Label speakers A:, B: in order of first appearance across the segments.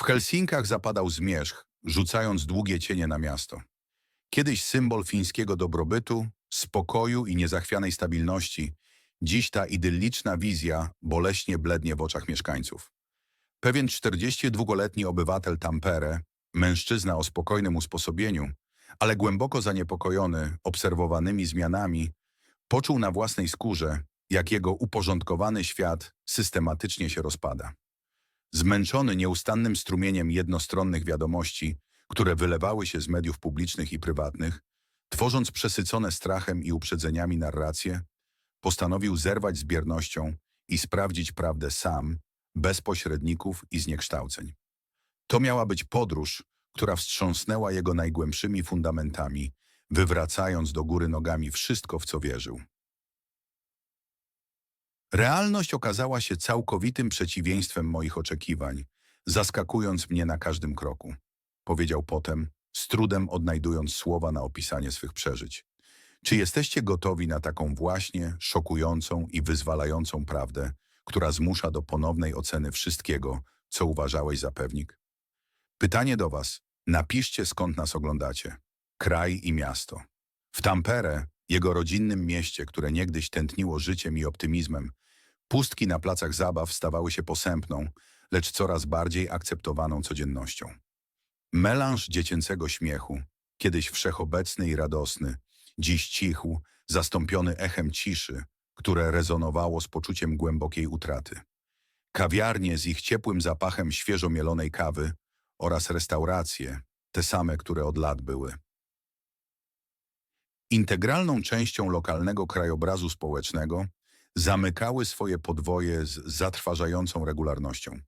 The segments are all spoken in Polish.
A: W Helsinkach zapadał zmierzch, rzucając długie cienie na miasto. Kiedyś symbol fińskiego dobrobytu, spokoju i niezachwianej stabilności, dziś ta idylliczna wizja boleśnie blednie w oczach mieszkańców. Pewien 42-letni obywatel Tampere, mężczyzna o spokojnym usposobieniu, ale głęboko zaniepokojony obserwowanymi zmianami, poczuł na własnej skórze, jak jego uporządkowany świat systematycznie się rozpada. Zmęczony nieustannym strumieniem jednostronnych wiadomości, które wylewały się z mediów publicznych i prywatnych, tworząc przesycone strachem i uprzedzeniami narracje, postanowił zerwać z biernością i sprawdzić prawdę sam, bez pośredników i zniekształceń. To miała być podróż, która wstrząsnęła jego najgłębszymi fundamentami, wywracając do góry nogami wszystko, w co wierzył. Realność okazała się całkowitym przeciwieństwem moich oczekiwań, zaskakując mnie na każdym kroku. Powiedział potem, z trudem odnajdując słowa na opisanie swych przeżyć. Czy jesteście gotowi na taką właśnie szokującą i wyzwalającą prawdę, która zmusza do ponownej oceny wszystkiego, co uważałeś za pewnik? Pytanie do was. Napiszcie, skąd nas oglądacie. Kraj i miasto. W Tampere, jego rodzinnym mieście, które niegdyś tętniło życiem i optymizmem, pustki na placach zabaw stawały się posępną, lecz coraz bardziej akceptowaną codziennością. Melanż dziecięcego śmiechu, kiedyś wszechobecny i radosny, dziś cichł, zastąpiony echem ciszy, które rezonowało z poczuciem głębokiej utraty. Kawiarnie z ich ciepłym zapachem świeżo mielonej kawy oraz restauracje, te same, które od lat były. Integralną częścią lokalnego krajobrazu społecznego zamykały swoje podwoje z zatrważającą regularnością.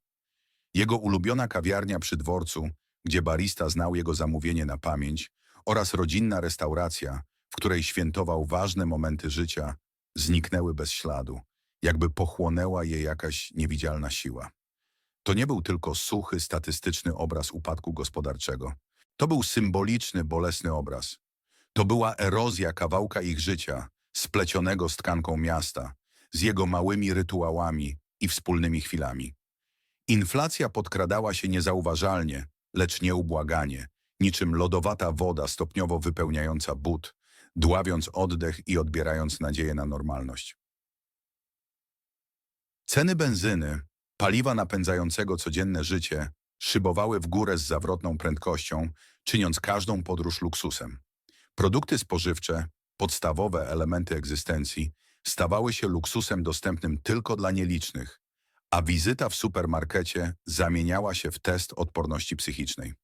A: Jego ulubiona kawiarnia przy dworcu, gdzie barista znał jego zamówienie na pamięć, oraz rodzinna restauracja, w której świętował ważne momenty życia, zniknęły bez śladu, jakby pochłonęła je jakaś niewidzialna siła. To nie był tylko suchy, statystyczny obraz upadku gospodarczego. To był symboliczny, bolesny obraz. To była erozja kawałka ich życia, splecionego z tkanką miasta, z jego małymi rytuałami i wspólnymi chwilami. Inflacja podkradała się niezauważalnie, lecz nieubłaganie, niczym lodowata woda stopniowo wypełniająca but, dławiąc oddech i odbierając nadzieję na normalność. Ceny benzyny, paliwa napędzającego codzienne życie, szybowały w górę z zawrotną prędkością, czyniąc każdą podróż luksusem. Produkty spożywcze, podstawowe elementy egzystencji, stawały się luksusem dostępnym tylko dla nielicznych, a wizyta w supermarkecie zamieniała się w test odporności psychicznej.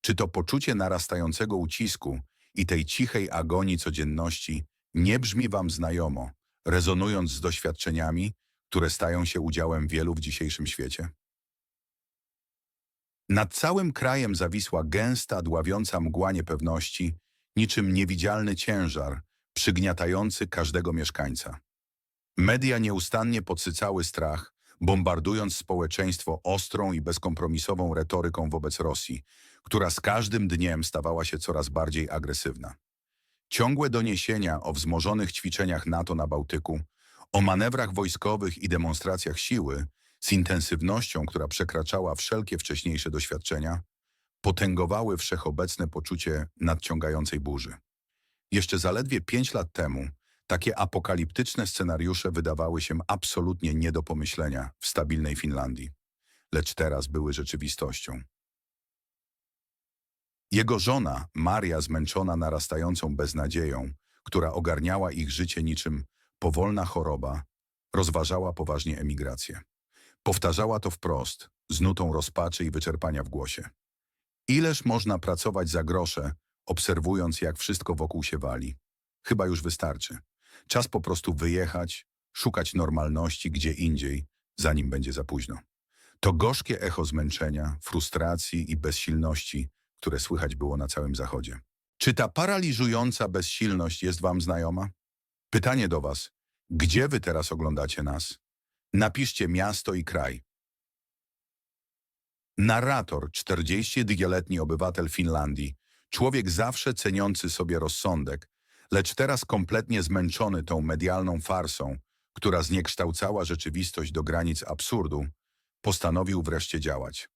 A: Czy to poczucie narastającego ucisku i tej cichej agonii codzienności nie brzmi wam znajomo, rezonując z doświadczeniami, które stają się udziałem wielu w dzisiejszym świecie? Nad całym krajem zawisła gęsta, dławiąca mgła niepewności, niczym niewidzialny ciężar, przygniatający każdego mieszkańca. Media nieustannie podsycały strach, bombardując społeczeństwo ostrą i bezkompromisową retoryką wobec Rosji, która z każdym dniem stawała się coraz bardziej agresywna. Ciągłe doniesienia o wzmożonych ćwiczeniach NATO na Bałtyku, o manewrach wojskowych i demonstracjach siły z intensywnością, która przekraczała wszelkie wcześniejsze doświadczenia, potęgowały wszechobecne poczucie nadciągającej burzy. Jeszcze zaledwie pięć lat temu takie apokaliptyczne scenariusze wydawały się absolutnie nie do pomyślenia w stabilnej Finlandii, lecz teraz były rzeczywistością. Jego żona, Maria, zmęczona narastającą beznadzieją, która ogarniała ich życie niczym powolna choroba, rozważała poważnie emigrację. Powtarzała to wprost, z nutą rozpaczy i wyczerpania w głosie. Ileż można pracować za grosze, obserwując jak wszystko wokół się wali? Chyba już wystarczy. Czas po prostu wyjechać, szukać normalności gdzie indziej, zanim będzie za późno. To gorzkie echo zmęczenia, frustracji i bezsilności, które słychać było na całym zachodzie. Czy ta paraliżująca bezsilność jest wam znajoma? Pytanie do was. Gdzie wy teraz oglądacie nas? Napiszcie miasto i kraj. Narrator, 42-letni obywatel Finlandii, człowiek zawsze ceniący sobie rozsądek, lecz teraz kompletnie zmęczony tą medialną farsą, która zniekształcała rzeczywistość do granic absurdu, postanowił wreszcie działać.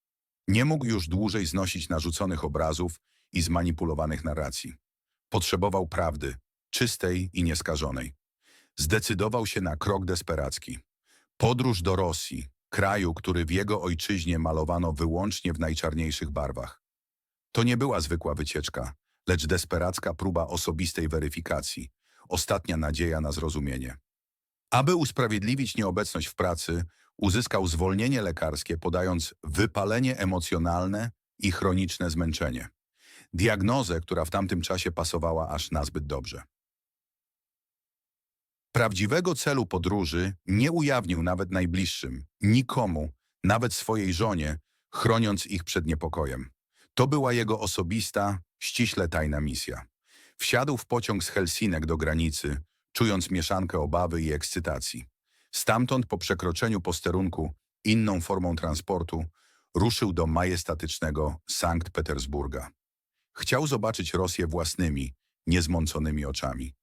A: Nie mógł już dłużej znosić narzuconych obrazów i zmanipulowanych narracji. Potrzebował prawdy, czystej i nieskażonej. Zdecydował się na krok desperacki. Podróż do Rosji, kraju, który w jego ojczyźnie malowano wyłącznie w najczarniejszych barwach. To nie była zwykła wycieczka, lecz desperacka próba osobistej weryfikacji, ostatnia nadzieja na zrozumienie. Aby usprawiedliwić nieobecność w pracy, uzyskał zwolnienie lekarskie, podając wypalenie emocjonalne i chroniczne zmęczenie. Diagnozę, która w tamtym czasie pasowała aż nazbyt dobrze. Prawdziwego celu podróży nie ujawnił nawet najbliższym, nikomu, nawet swojej żonie, chroniąc ich przed niepokojem. To była jego osobista, ściśle tajna misja. Wsiadł w pociąg z Helsinek do granicy, czując mieszankę obawy i ekscytacji. Stamtąd po przekroczeniu posterunku inną formą transportu ruszył do majestatycznego Sankt Petersburga. Chciał zobaczyć Rosję własnymi, niezmąconymi oczami.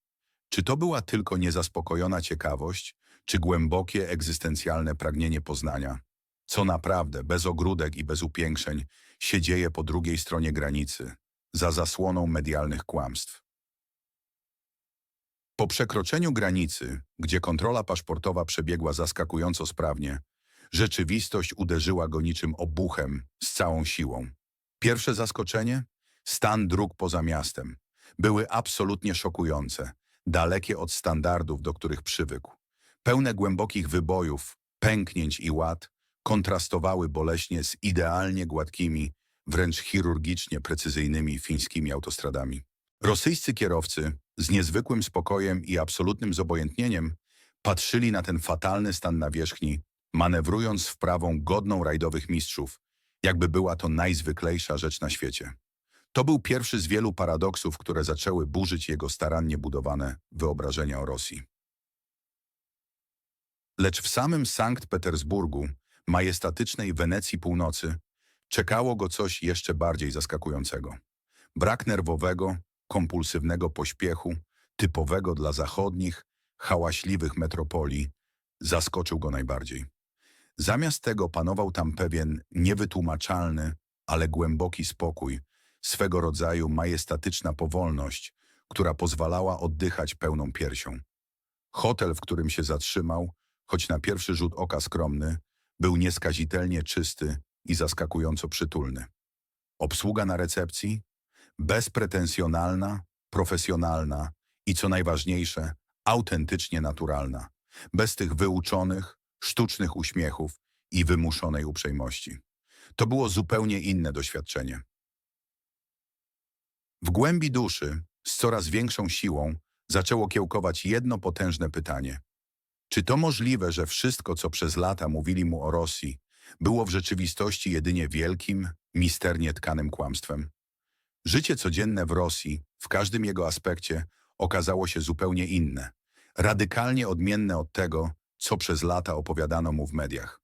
A: Czy to była tylko niezaspokojona ciekawość, czy głębokie egzystencjalne pragnienie poznania? Co naprawdę, bez ogródek i bez upiększeń, się dzieje po drugiej stronie granicy, za zasłoną medialnych kłamstw? Po przekroczeniu granicy, gdzie kontrola paszportowa przebiegła zaskakująco sprawnie, rzeczywistość uderzyła go niczym obuchem z całą siłą. Pierwsze zaskoczenie? Stan dróg poza miastem. Były absolutnie szokujące, dalekie od standardów, do których przywykł. Pełne głębokich wybojów, pęknięć i łat kontrastowały boleśnie z idealnie gładkimi, wręcz chirurgicznie precyzyjnymi fińskimi autostradami. Rosyjscy kierowcy z niezwykłym spokojem i absolutnym zobojętnieniem patrzyli na ten fatalny stan nawierzchni, manewrując wprawą godną rajdowych mistrzów, jakby była to najzwyklejsza rzecz na świecie. To był pierwszy z wielu paradoksów, które zaczęły burzyć jego starannie budowane wyobrażenia o Rosji. Lecz w samym Sankt Petersburgu, majestatycznej Wenecji północy, czekało go coś jeszcze bardziej zaskakującego. Brak nerwowego, kompulsywnego pośpiechu, typowego dla zachodnich, hałaśliwych metropolii, zaskoczył go najbardziej. Zamiast tego panował tam pewien niewytłumaczalny, ale głęboki spokój, swego rodzaju majestatyczna powolność, która pozwalała oddychać pełną piersią. Hotel, w którym się zatrzymał, choć na pierwszy rzut oka skromny, był nieskazitelnie czysty i zaskakująco przytulny. Obsługa na recepcji? Bezpretensjonalna, profesjonalna i co najważniejsze, autentycznie naturalna, bez tych wyuczonych, sztucznych uśmiechów i wymuszonej uprzejmości. To było zupełnie inne doświadczenie. W głębi duszy, z coraz większą siłą, zaczęło kiełkować jedno potężne pytanie. Czy to możliwe, że wszystko, co przez lata mówili mu o Rosji, było w rzeczywistości jedynie wielkim, misternie tkanym kłamstwem? Życie codzienne w Rosji, w każdym jego aspekcie, okazało się zupełnie inne, radykalnie odmienne od tego, co przez lata opowiadano mu w mediach.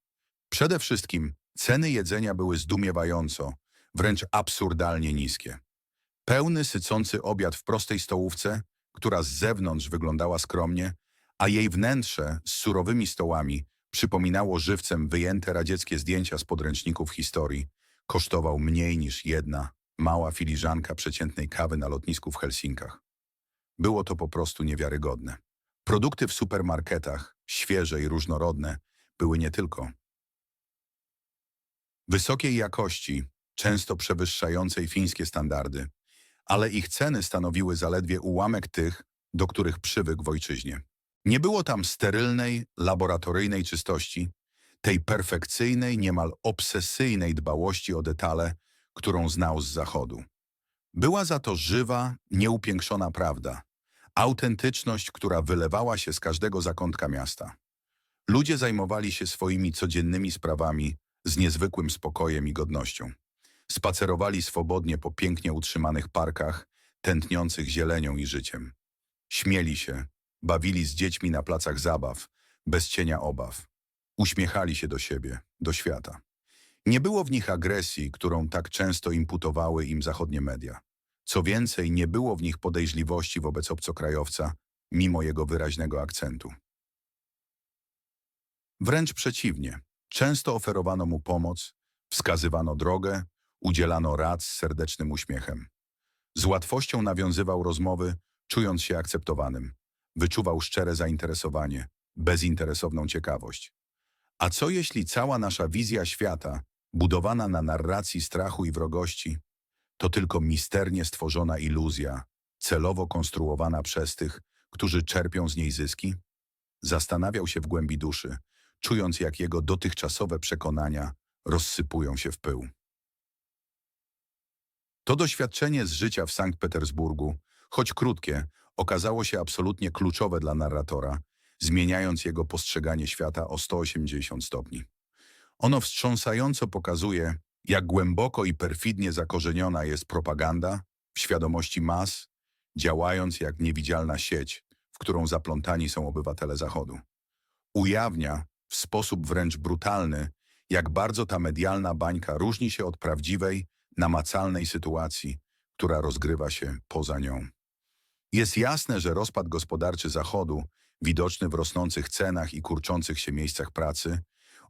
A: Przede wszystkim ceny jedzenia były zdumiewająco, wręcz absurdalnie niskie. Pełny, sycący obiad w prostej stołówce, która z zewnątrz wyglądała skromnie, a jej wnętrze z surowymi stołami przypominało żywcem wyjęte radzieckie zdjęcia z podręczników historii, kosztował mniej niż jedna mała filiżanka przeciętnej kawy na lotnisku w Helsinkach. Było to po prostu niewiarygodne. Produkty w supermarketach, świeże i różnorodne, były nie tylko wysokiej jakości, często przewyższającej fińskie standardy, ale ich ceny stanowiły zaledwie ułamek tych, do których przywykł w ojczyźnie. Nie było tam sterylnej, laboratoryjnej czystości, tej perfekcyjnej, niemal obsesyjnej dbałości o detale, którą znał z zachodu. Była za to żywa, nieupiększona prawda, autentyczność, która wylewała się z każdego zakątka miasta. Ludzie zajmowali się swoimi codziennymi sprawami z niezwykłym spokojem i godnością. Spacerowali swobodnie po pięknie utrzymanych parkach, tętniących zielenią i życiem. Śmieli się, bawili z dziećmi na placach zabaw, bez cienia obaw. Uśmiechali się do siebie, do świata. Nie było w nich agresji, którą tak często imputowały im zachodnie media. Co więcej, nie było w nich podejrzliwości wobec obcokrajowca, mimo jego wyraźnego akcentu. Wręcz przeciwnie, często oferowano mu pomoc, Wskazywano drogę, udzielano rad z serdecznym uśmiechem. Z łatwością nawiązywał rozmowy, czując się akceptowanym. Wyczuwał szczere zainteresowanie, bezinteresowną ciekawość. A co jeśli cała nasza wizja świata, budowana na narracji strachu i wrogości, to tylko misternie stworzona iluzja, celowo konstruowana przez tych, którzy czerpią z niej zyski? Zastanawiał się w głębi duszy, czując jak jego dotychczasowe przekonania rozsypują się w pył. To doświadczenie z życia w Sankt Petersburgu, choć krótkie, okazało się absolutnie kluczowe dla narratora, zmieniając jego postrzeganie świata o 180 stopni. Ono wstrząsająco pokazuje, jak głęboko i perfidnie zakorzeniona jest propaganda w świadomości mas, działając jak niewidzialna sieć, w którą zaplątani są obywatele Zachodu. Ujawnia w sposób wręcz brutalny, jak bardzo ta medialna bańka różni się od prawdziwej, namacalnej sytuacji, która rozgrywa się poza nią. Jest jasne, że rozpad gospodarczy Zachodu, widoczny w rosnących cenach i kurczących się miejscach pracy,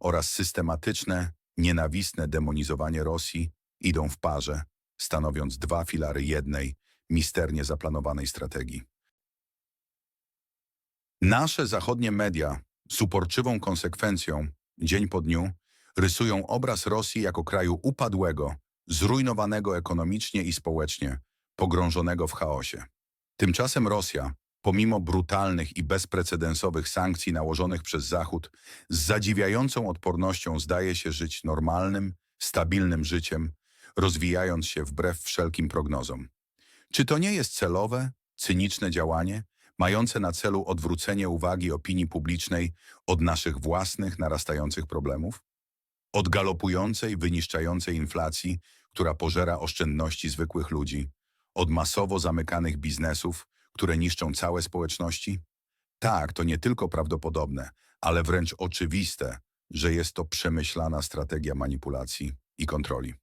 A: oraz systematyczne, nienawistne demonizowanie Rosji idą w parze, stanowiąc dwa filary jednej, misternie zaplanowanej strategii. Nasze zachodnie media z uporczywą konsekwencją, dzień po dniu, rysują obraz Rosji jako kraju upadłego, zrujnowanego ekonomicznie i społecznie, pogrążonego w chaosie. Tymczasem Rosja, pomimo brutalnych i bezprecedensowych sankcji nałożonych przez Zachód, z zadziwiającą odpornością zdaje się żyć normalnym, stabilnym życiem, rozwijając się wbrew wszelkim prognozom. Czy to nie jest celowe, cyniczne działanie, mające na celu odwrócenie uwagi opinii publicznej od naszych własnych narastających problemów? Od galopującej, wyniszczającej inflacji, która pożera oszczędności zwykłych ludzi, od masowo zamykanych biznesów, które niszczą całe społeczności? Tak, to nie tylko prawdopodobne, ale wręcz oczywiste, że jest to przemyślana strategia manipulacji i kontroli.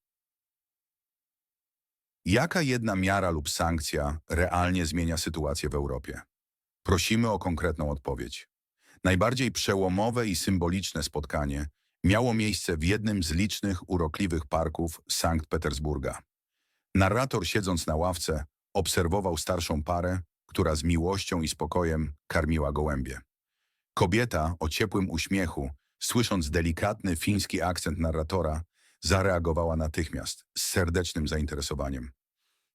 A: Jaka jedna miara lub sankcja realnie zmienia sytuację w Europie? Prosimy o konkretną odpowiedź. Najbardziej przełomowe i symboliczne spotkanie miało miejsce w jednym z licznych urokliwych parków Sankt Petersburga. Narrator siedząc na ławce obserwował starszą parę, która z miłością i spokojem karmiła gołębie. Kobieta o ciepłym uśmiechu, słysząc delikatny fiński akcent narratora, zareagowała natychmiast z serdecznym zainteresowaniem.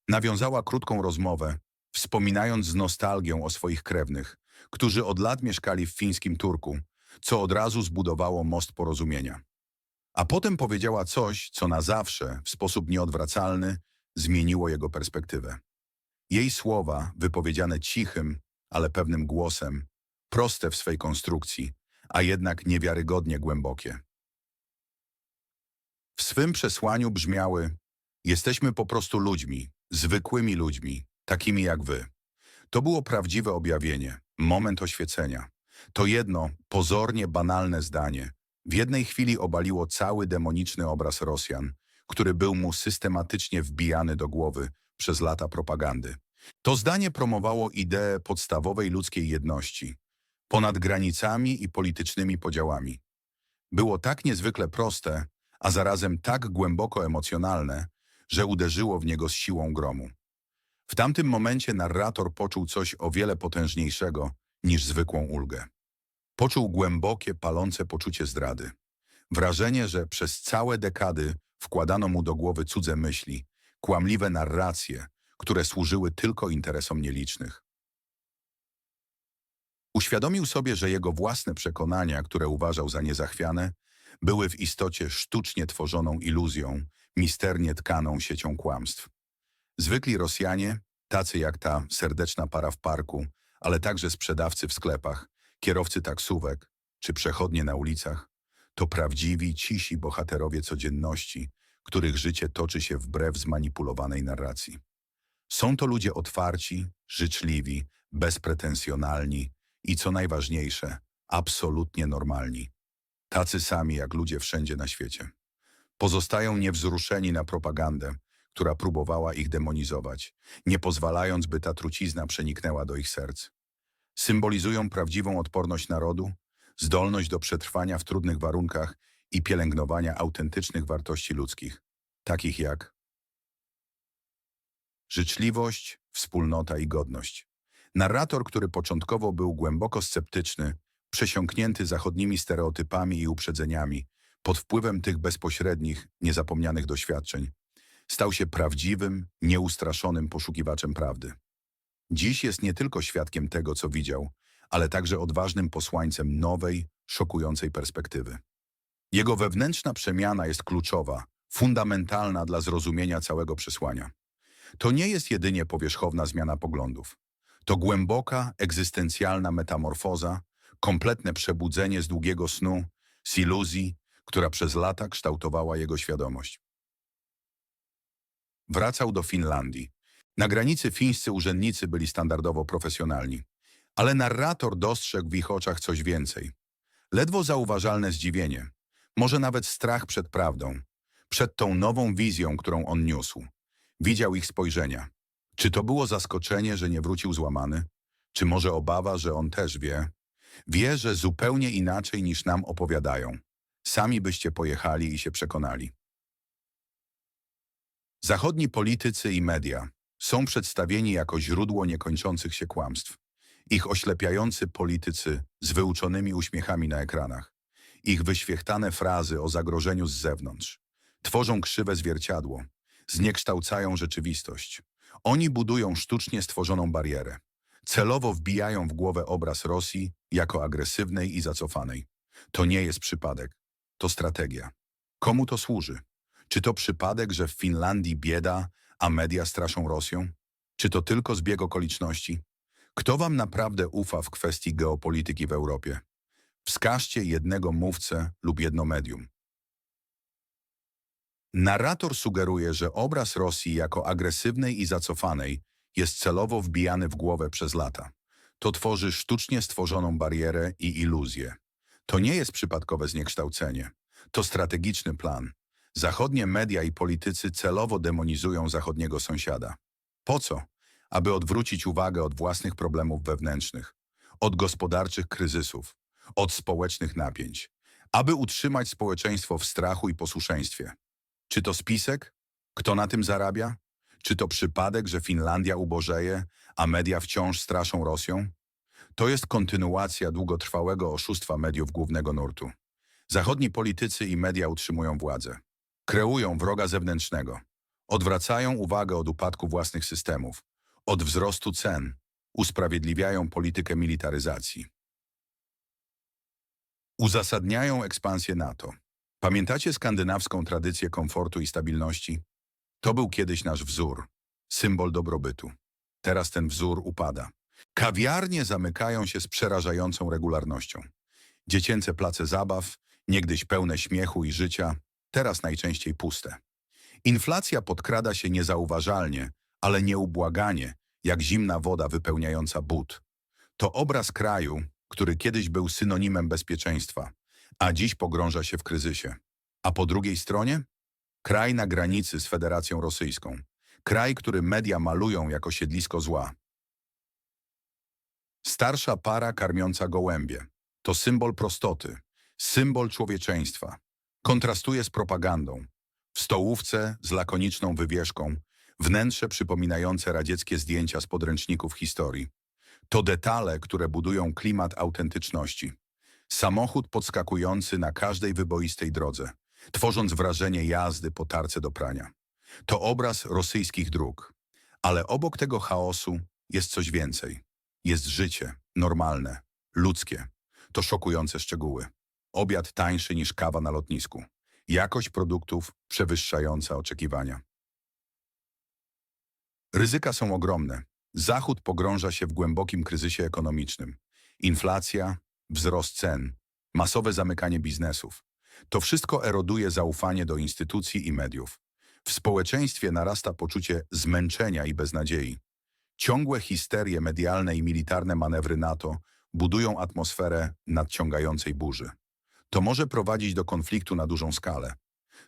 A: Nawiązała krótką rozmowę, wspominając z nostalgią o swoich krewnych, którzy od lat mieszkali w fińskim Turku, co od razu zbudowało most porozumienia. A potem powiedziała coś, co na zawsze, w sposób nieodwracalny, zmieniło jego perspektywę. Jej słowa, wypowiedziane cichym, ale pewnym głosem, proste w swej konstrukcji, a jednak niewiarygodnie głębokie. W swym przesłaniu brzmiały: Jesteśmy po prostu ludźmi, zwykłymi ludźmi, takimi jak wy. To było prawdziwe objawienie, moment oświecenia. To jedno, pozornie banalne zdanie, w jednej chwili obaliło cały demoniczny obraz Rosjan, który był mu systematycznie wbijany do głowy przez lata propagandy. To zdanie promowało ideę podstawowej ludzkiej jedności, ponad granicami i politycznymi podziałami. Było tak niezwykle proste, a zarazem tak głęboko emocjonalne, że uderzyło w niego z siłą gromu. W tamtym momencie narrator poczuł coś o wiele potężniejszego niż zwykłą ulgę. Poczuł głębokie, palące poczucie zdrady. Wrażenie, że przez całe dekady wkładano mu do głowy cudze myśli, kłamliwe narracje, które służyły tylko interesom nielicznych. Uświadomił sobie, że jego własne przekonania, które uważał za niezachwiane, były w istocie sztucznie tworzoną iluzją, misternie tkaną siecią kłamstw. Zwykli Rosjanie, tacy jak ta serdeczna para w parku, ale także sprzedawcy w sklepach, kierowcy taksówek czy przechodnie na ulicach, to prawdziwi, cisi bohaterowie codzienności, których życie toczy się wbrew zmanipulowanej narracji. Są to ludzie otwarci, życzliwi, bezpretensjonalni i co najważniejsze, absolutnie normalni. Tacy sami jak ludzie wszędzie na świecie. Pozostają niewzruszeni na propagandę, która próbowała ich demonizować, nie pozwalając, by ta trucizna przeniknęła do ich serc. Symbolizują prawdziwą odporność narodu, zdolność do przetrwania w trudnych warunkach i pielęgnowania autentycznych wartości ludzkich, takich jak życzliwość, wspólnota i godność. Narrator, który początkowo był głęboko sceptyczny, przesiąknięty zachodnimi stereotypami i uprzedzeniami, pod wpływem tych bezpośrednich, niezapomnianych doświadczeń, stał się prawdziwym, nieustraszonym poszukiwaczem prawdy. Dziś jest nie tylko świadkiem tego, co widział, ale także odważnym posłańcem nowej, szokującej perspektywy. Jego wewnętrzna przemiana jest kluczowa, fundamentalna dla zrozumienia całego przesłania. To nie jest jedynie powierzchowna zmiana poglądów. To głęboka, egzystencjalna metamorfoza, kompletne przebudzenie z długiego snu, z iluzji, która przez lata kształtowała jego świadomość. Wracał do Finlandii. Na granicy fińscy urzędnicy byli standardowo profesjonalni, ale narrator dostrzegł w ich oczach coś więcej. Ledwo zauważalne zdziwienie, może nawet strach przed prawdą, przed tą nową wizją, którą on niósł. Widział ich spojrzenia. Czy to było zaskoczenie, że nie wrócił złamany? Czy może obawa, że on też wie? Wie, że zupełnie inaczej niż nam opowiadają. Sami byście pojechali i się przekonali. Zachodni politycy i media są przedstawieni jako źródło niekończących się kłamstw. Ich oślepiający politycy z wyuczonymi uśmiechami na ekranach. Ich wyświechtane frazy o zagrożeniu z zewnątrz. Tworzą krzywe zwierciadło. Zniekształcają rzeczywistość. Oni budują sztucznie stworzoną barierę. Celowo wbijają w głowę obraz Rosji jako agresywnej i zacofanej. To nie jest przypadek. To strategia. Komu to służy? Czy to przypadek, że w Finlandii bieda, a media straszą Rosją? Czy to tylko zbieg okoliczności? Kto wam naprawdę ufa w kwestii geopolityki w Europie? Wskażcie jednego mówcę lub jedno medium. Narrator sugeruje, że obraz Rosji jako agresywnej i zacofanej jest celowo wbijany w głowę przez lata. To tworzy sztucznie stworzoną barierę i iluzję. To nie jest przypadkowe zniekształcenie. To strategiczny plan. Zachodnie media i politycy celowo demonizują zachodniego sąsiada. Po co? Aby odwrócić uwagę od własnych problemów wewnętrznych, od gospodarczych kryzysów, od społecznych napięć, aby utrzymać społeczeństwo w strachu i posłuszeństwie. Czy to spisek? Kto na tym zarabia? Czy to przypadek, że Finlandia ubożeje, a media wciąż straszą Rosją? To jest kontynuacja długotrwałego oszustwa mediów głównego nurtu. Zachodni politycy i media utrzymują władzę. Kreują wroga zewnętrznego. Odwracają uwagę od upadku własnych systemów, od wzrostu cen. Usprawiedliwiają politykę militaryzacji. Uzasadniają ekspansję NATO. Pamiętacie skandynawską tradycję komfortu i stabilności? To był kiedyś nasz wzór, symbol dobrobytu. Teraz ten wzór upada. Kawiarnie zamykają się z przerażającą regularnością. Dziecięce place zabaw, niegdyś pełne śmiechu i życia, teraz najczęściej puste. Inflacja podkrada się niezauważalnie, ale nieubłaganie, jak zimna woda wypełniająca but. To obraz kraju, który kiedyś był synonimem bezpieczeństwa, a dziś pogrąża się w kryzysie. A po drugiej stronie? Kraj na granicy z Federacją Rosyjską. Kraj, który media malują jako siedlisko zła. Starsza para karmiąca gołębie. To symbol prostoty, symbol człowieczeństwa. Kontrastuje z propagandą. W stołówce z lakoniczną wywieszką, wnętrze przypominające radzieckie zdjęcia z podręczników historii. To detale, które budują klimat autentyczności. Samochód podskakujący na każdej wyboistej drodze, tworząc wrażenie jazdy po tarce do prania. To obraz rosyjskich dróg. Ale obok tego chaosu jest coś więcej. Jest życie, normalne, ludzkie. To szokujące szczegóły. Obiad tańszy niż kawa na lotnisku. Jakość produktów przewyższająca oczekiwania. Ryzyka są ogromne. Zachód pogrąża się w głębokim kryzysie ekonomicznym. Inflacja, wzrost cen, masowe zamykanie biznesów. To wszystko eroduje zaufanie do instytucji i mediów. W społeczeństwie narasta poczucie zmęczenia i beznadziei. Ciągłe histerie medialne i militarne manewry NATO budują atmosferę nadciągającej burzy. To może prowadzić do konfliktu na dużą skalę.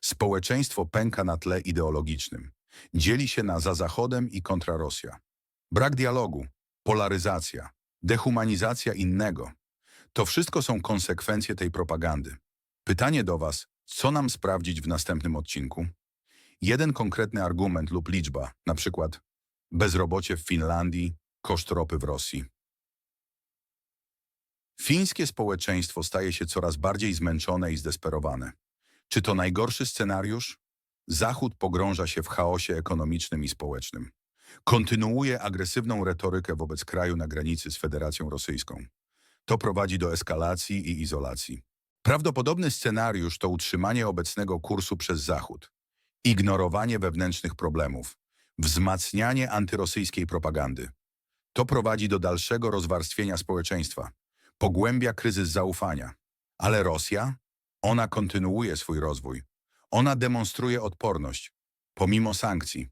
A: Społeczeństwo pęka na tle ideologicznym. Dzieli się na za Zachodem i kontra Rosja. Brak dialogu, polaryzacja, dehumanizacja innego. To wszystko są konsekwencje tej propagandy. Pytanie do Was, Co nam sprawdzić w następnym odcinku? Jeden konkretny argument lub liczba, na przykład bezrobocie w Finlandii, koszt ropy w Rosji. Fińskie społeczeństwo staje się coraz bardziej zmęczone i zdesperowane. Czy to najgorszy scenariusz? Zachód pogrąża się w chaosie ekonomicznym i społecznym. Kontynuuje agresywną retorykę wobec kraju na granicy z Federacją Rosyjską. To prowadzi do eskalacji i izolacji. Prawdopodobny scenariusz to utrzymanie obecnego kursu przez Zachód, ignorowanie wewnętrznych problemów, wzmacnianie antyrosyjskiej propagandy. To prowadzi do dalszego rozwarstwienia społeczeństwa, pogłębia kryzys zaufania. Ale Rosja? Ona kontynuuje swój rozwój. Ona demonstruje odporność, pomimo sankcji.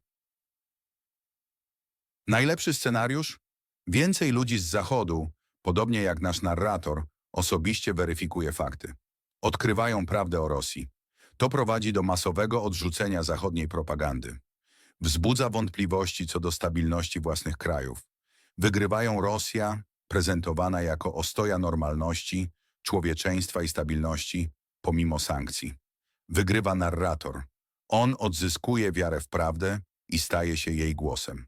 A: Najlepszy scenariusz? Więcej ludzi z Zachodu, podobnie jak nasz narrator, osobiście weryfikuje fakty. Odkrywają prawdę o Rosji. To prowadzi do masowego odrzucenia zachodniej propagandy. Wzbudza wątpliwości co do stabilności własnych krajów. Wygrywają Rosja, prezentowana jako ostoja normalności, człowieczeństwa i stabilności, pomimo sankcji. Wygrywa narrator. On odzyskuje wiarę w prawdę i staje się jej głosem.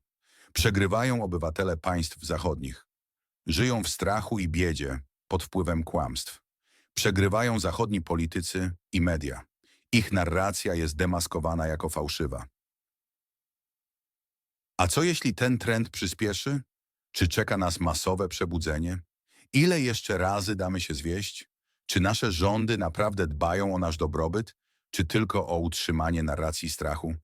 A: Przegrywają obywatele państw zachodnich. Żyją w strachu i biedzie pod wpływem kłamstw. Przegrywają zachodni politycy i media. Ich narracja jest demaskowana jako fałszywa. A co jeśli ten trend przyspieszy? Czy czeka nas masowe przebudzenie? Ile jeszcze razy damy się zwieść? Czy nasze rządy naprawdę dbają o nasz dobrobyt, czy tylko o utrzymanie narracji strachu?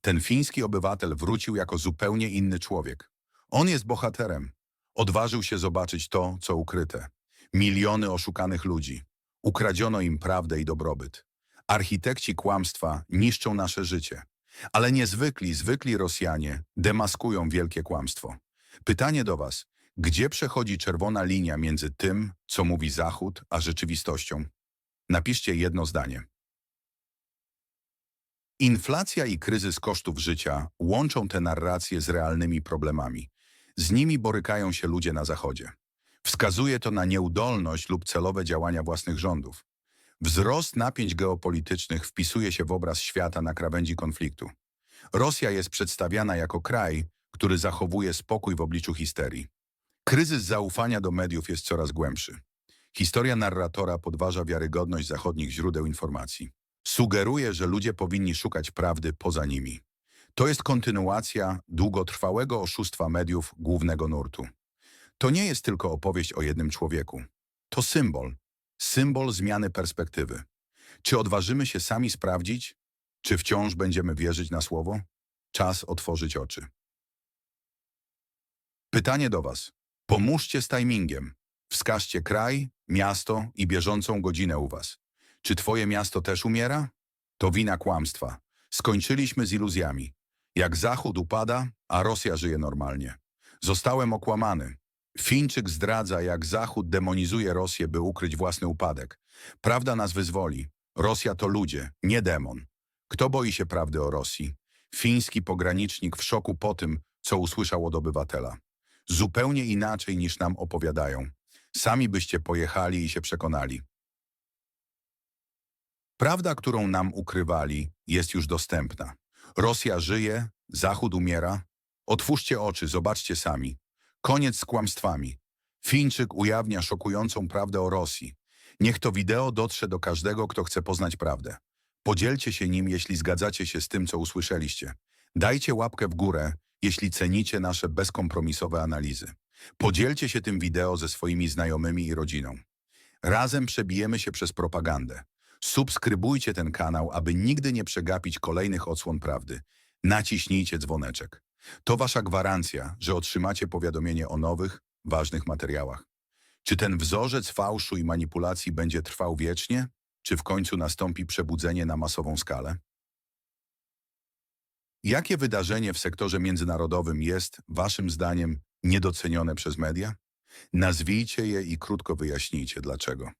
A: Ten fiński obywatel wrócił jako zupełnie inny człowiek. On jest bohaterem. Odważył się zobaczyć to, co ukryte. Miliony oszukanych ludzi. Ukradziono im prawdę i dobrobyt. Architekci kłamstwa niszczą nasze życie. Ale niezwykli, zwykli Rosjanie demaskują wielkie kłamstwo. Pytanie do Was. Gdzie przechodzi czerwona linia między tym, co mówi Zachód, a rzeczywistością? Napiszcie jedno zdanie. Inflacja i kryzys kosztów życia łączą te narracje z realnymi problemami. Z nimi borykają się ludzie na Zachodzie. Wskazuje to na nieudolność lub celowe działania własnych rządów. Wzrost napięć geopolitycznych wpisuje się w obraz świata na krawędzi konfliktu. Rosja jest przedstawiana jako kraj, który zachowuje spokój w obliczu histerii. Kryzys zaufania do mediów jest coraz głębszy. Historia narratora podważa wiarygodność zachodnich źródeł informacji. Sugeruje, że ludzie powinni szukać prawdy poza nimi. To jest kontynuacja długotrwałego oszustwa mediów głównego nurtu. To nie jest tylko opowieść o jednym człowieku. To symbol. Symbol zmiany perspektywy. Czy odważymy się sami sprawdzić? Czy wciąż będziemy wierzyć na słowo? Czas otworzyć oczy. Pytanie do Was. Pomóżcie z timingiem. Wskażcie kraj, miasto i bieżącą godzinę u Was. Czy Twoje miasto też umiera? To wina kłamstwa. Skończyliśmy z iluzjami. Jak Zachód upada, a Rosja żyje normalnie. Zostałem okłamany. Fińczyk zdradza, jak Zachód demonizuje Rosję, by ukryć własny upadek. Prawda nas wyzwoli. Rosja to ludzie, nie demon. Kto boi się prawdy o Rosji? Fiński pogranicznik w szoku po tym, co usłyszał od obywatela. Zupełnie inaczej niż nam opowiadają. Sami byście pojechali i się przekonali. Prawda, którą nam ukrywali, jest już dostępna. Rosja żyje, Zachód umiera. Otwórzcie oczy, zobaczcie sami. Koniec z kłamstwami. Fińczyk ujawnia szokującą prawdę o Rosji. Niech to wideo dotrze do każdego, kto chce poznać prawdę. Podzielcie się nim, jeśli zgadzacie się z tym, co usłyszeliście. Dajcie łapkę w górę, jeśli cenicie nasze bezkompromisowe analizy. Podzielcie się tym wideo ze swoimi znajomymi i rodziną. Razem przebijemy się przez propagandę. Subskrybujcie ten kanał, aby nigdy nie przegapić kolejnych odsłon prawdy. Naciśnijcie dzwoneczek. To wasza gwarancja, że otrzymacie powiadomienie o nowych, ważnych materiałach. Czy ten wzorzec fałszu i manipulacji będzie trwał wiecznie? Czy w końcu nastąpi przebudzenie na masową skalę? Jakie wydarzenie w sektorze międzynarodowym jest, waszym zdaniem, niedocenione przez media? Nazwijcie je i krótko wyjaśnijcie dlaczego.